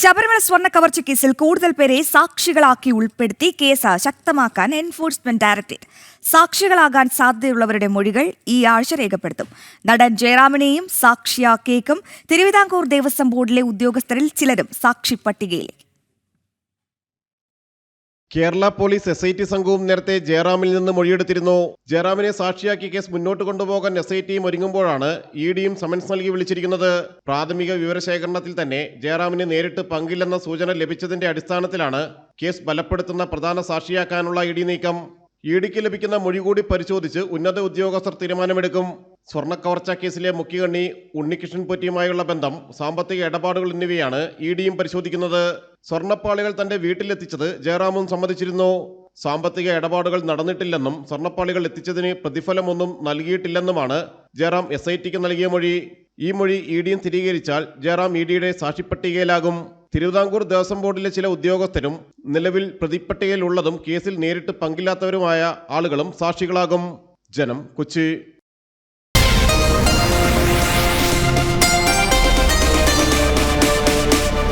ശബരിമല സ്വർണ കവർച്ച കേസിൽ കൂടുതൽ പേരെ സാക്ഷികളാക്കി ഉൾപ്പെടുത്തി കേസ് ശക്തമാക്കാൻ എൻഫോഴ്സ്മെന്റ് ഡയറക്ടറേറ്റ് സാക്ഷികളാകാൻ സാധ്യതയുള്ളവരുടെ മൊഴികൾ ഈ ആഴ്ച രേഖപ്പെടുത്തും. നടൻ ജയറാമിനെയും സാക്ഷിയാക്കിയേക്കും തിരുവിതാംകൂർ ദേവസ്വം ബോർഡിലെ ഉദ്യോഗസ്ഥരിൽ ചിലരും സാക്ഷി പട്ടികയിൽ Kerala police S I T സംഘവും നേരത്തെ ജയറാമിൽ നിന്ന് മൊഴിയെടുത്തിരുന്നു. ജയറാമിനെ സാക്ഷിയാക്കി കേസ് മുന്നോട്ട് കൊണ്ടുപോകാൻ എസ് ഐ ടിയും ഒരുങ്ങുമ്പോഴാണ് ഇ ഡിയും സമൻസ് നൽകി വിളിച്ചിരിക്കുന്നത്. പ്രാഥമിക വിവരശേഖരണത്തിൽ തന്നെ ജയറാമിന് നേരിട്ട് പങ്കില്ലെന്ന സൂചന ലഭിച്ചതിന്റെ അടിസ്ഥാനത്തിലാണ് കേസ് ബലപ്പെടുത്തുന്ന പ്രധാന സാക്ഷിയാക്കാനുള്ള ഇ ഡി നീക്കം. ഇ ഡിക്ക് ലഭിക്കുന്ന മൊഴി കൂടി പരിശോധിച്ച് ഉന്നത ഉദ്യോഗസ്ഥർ തീരുമാനമെടുക്കും. സ്വർണക്കവർച്ച കേസിലെ മുഖ്യകണ്ണി ഉണ്ണികൃഷ്ണൻ പൊറ്റിയുമായുള്ള ബന്ധം സാമ്പത്തിക ഇടപാടുകൾ എന്നിവയാണ് ഇ ഡിയും പരിശോധിക്കുന്നത്. സ്വർണപ്പാളികൾ തന്റെ വീട്ടിലെത്തിച്ചത് ജയറാമും സമ്മതിച്ചിരുന്നു. സാമ്പത്തിക ഇടപാടുകൾ നടന്നിട്ടില്ലെന്നും സ്വർണപ്പാളികൾ എത്തിച്ചതിന് പ്രതിഫലമൊന്നും നൽകിയിട്ടില്ലെന്നുമാണ് ജയറാം എസ് ഐ ടിക്ക് നൽകിയ മൊഴി. ഈ മൊഴി ഇ ഡിയും സ്ഥിരീകരിച്ചാൽ ജയറാം ഇ ഡിയുടെ സാക്ഷിപ്പട്ടികയിലാകും. തിരുവിതാംകൂർ ദേവസ്വം ബോർഡിലെ ചില ഉദ്യോഗസ്ഥരും നിലവിൽ പ്രതിപ്പട്ടികയിലുള്ളതും കേസിൽ നേരിട്ട് പങ്കില്ലാത്തവരുമായ ആളുകളും സാക്ഷികളാകും. ജനം കൊച്ചി.